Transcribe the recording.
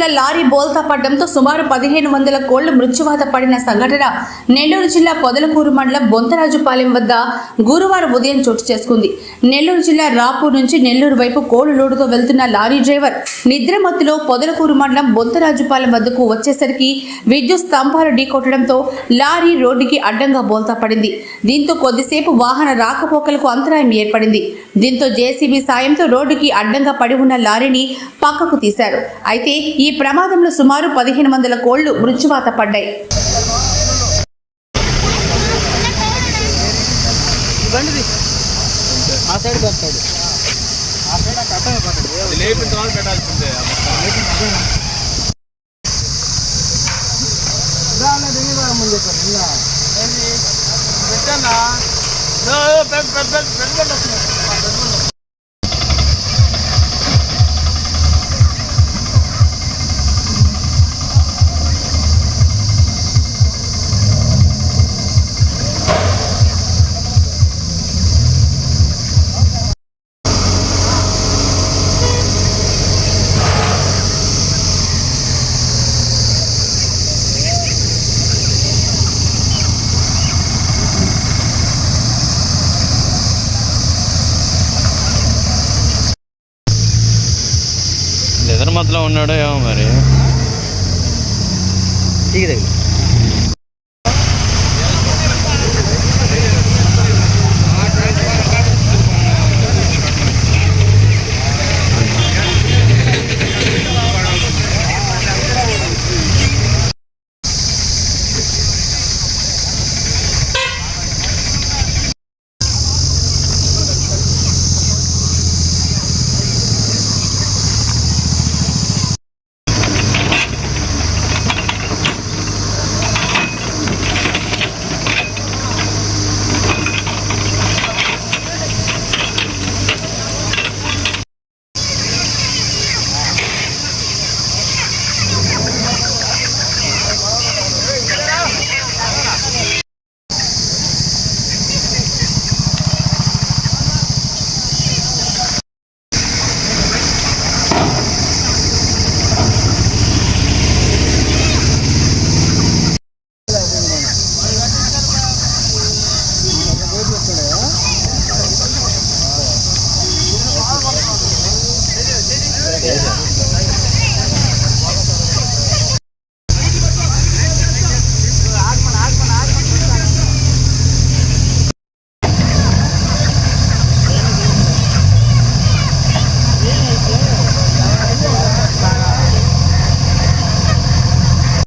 వందల లారీ బోల్తా పడ్డంతో సుమారు పదిహేను వందల కోళ్ళు మృత్యువాత పడిన సంఘటన నెల్లూరు జిల్లా పొదలకూరు మండలం బొంతరాజుపాలెం వద్ద గురువారం ఉదయం చోటు చేసుకుంది. నెల్లూరు జిల్లా రాపూర్ నుంచి నెల్లూరు వైపు కోళ్ళు లోడుతో వెళ్తున్న లారీ డ్రైవర్ నిద్రమత్తులో పొదలకూరు మండలం బొంతరాజుపాలెం వద్దకు వచ్చేసరికి విద్యుత్ స్తంభాలు ఢీకొట్టడంతో లారీ రోడ్డుకి అడ్డంగా బోల్తా పడింది. దీంతో కొద్దిసేపు వాహన రాకపోకలకు అంతరాయం ఏర్పడింది. దీంతో జేసీబీ సాయంతో రోడ్డుకి అడ్డంగా పడి ఉన్న లారీని పక్కకు తీశారు. అయితే ఈ ప్రమాదంలో సుమారు పదిహేను వందల కోళ్ళు మృత్యువాత పడ్డాయి. ఆ సైడ్ పెడతాడు లేపిన తర్వాత పెట్టాల్సిందే పెట్టానా పెద్ద పెద్ద పెద్ద ധർമ്മത്തിലെ ഉന്നോട് ഏവൻ മാറി ठीक रहेगी